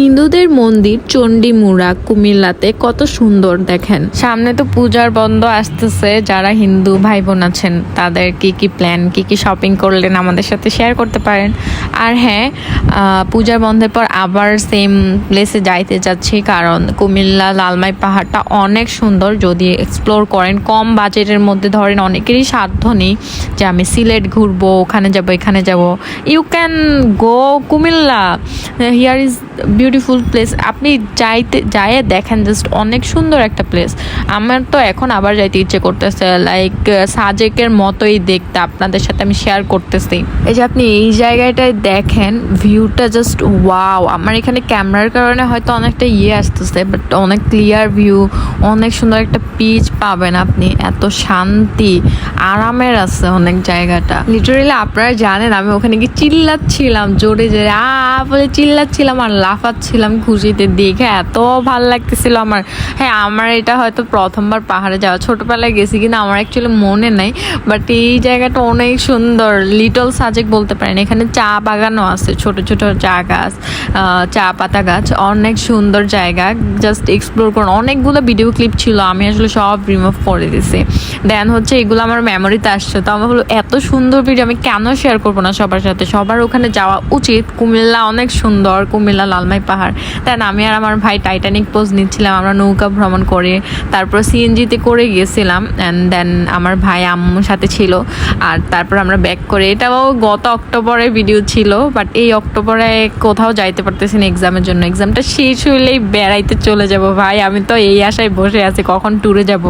হিন্দুদের মন্দির চণ্ডীমুড়া, কুমিল্লাতে কত সুন্দর দেখেন। সামনে তো পূজার বন্ধ আসতেছে, যারা হিন্দু ভাই বোন আছেন, তাদের কি কি প্ল্যান কি কি শপিং করলেন আমাদের সাথে শেয়ার করতে পারেন। আর হ্যাঁ পূজার বন্ধের পর আবার সেম প্লেসে যাইতে যাচ্ছি, কারণ কুমিল্লা লালমাই পাহাড়টা অনেক সুন্দর। যদি এক্সপ্লোর করেন, কম বাজেটের মধ্যে ধরেন অনেকেরই সাধ্য নেই যে আমি সিলেট ঘুরবো, ওখানে যাব, এখানে যাব। You can go Comilla here is beautiful place আপনি যাইতে, যাইয়ে দেখেন জাস্ট অনেক সুন্দর একটা প্লেস আমার তো এখন আবার যাইতে ইচ্ছে করতেছে লাইক সাজেকের মতোই দেখতে আপনাদের সাথে আমি শেয়ার করতেছি। এই যে আপনি এই জায়গাটায় দেখেন ভিউটা জাস্ট ওয়াও আমার এখানে ক্যামেরার কারণে হয়তো অনেকটা ইয়ে আসতেছে বাট অনেক ক্লিয়ার ভিউ অনেক সুন্দর একটা পিচ পাবেন আপনি। এত শান্তি, আরামের আছে অনেক জায়গাটা। লিটারেলি আপনারা জানেন, আমি ওখানে গিয়ে চিল্লাচ্ছিলাম, জোরে জোরে আ, বলে চিল্লাচ্ছিলাম আর লাফাচ্ছিলাম। খুশিতে দেখে এত ভালো লাগতেছিল আমার। হ্যাঁ আমার এটা হয়তো প্রথমবার পাহাড়ে যাওয়া। ছোটবেলায় গেছি কিন্তু আমার অ্যাকচুয়ালি মনে নাই বাট এই জায়গাটা অনেক সুন্দর। লিটল সাজেক বলতে পারেন। এখানে চা বাগানও আছে, ছোট ছোট চা গাছ চা পাতা গাছ। অনেক সুন্দর জায়গা। জাস্ট এক্সপ্লোর করুন। অনেকগুলো ভিডিও ক্লিপ ছিল, আমি আসলে সব রিমুভ করে দিছি। দেন হচ্ছে এগুলো আমার মেমোরিতে আসছে। তো আমার হলো এত সুন্দর ভিডিও আমি কেন শেয়ার করব না সবার সাথে? সবার ওখানে যাওয়া উচিত। কুমিল্লা অনেক সুন্দর। কুমিল্লা লালমাই পাহাড়। দেন আমি আর আমার ভাই টাইটানিক পোজ নিচ্ছিলাম, আমরা নৌকা ভ্রমণ করে, তারপর সিএনজিতে করে গিয়েছিলাম অ্যান্ড দেন আমার ভাই আম্মুর সাথে ছিল, আর তারপর আমরা ব্যাক করে, এটাও গত অক্টোবরে ভিডিও ছিল বাট এই অক্টোবরে কোথাও যাইতে পারতেছি না এক্সামের জন্য। এক্সামটা শেষ হইলেই বেড়াইতে চলে যাব, ভাই, আমি তো এই আশায় বসে আছি, কখন ট্যুরে যাব?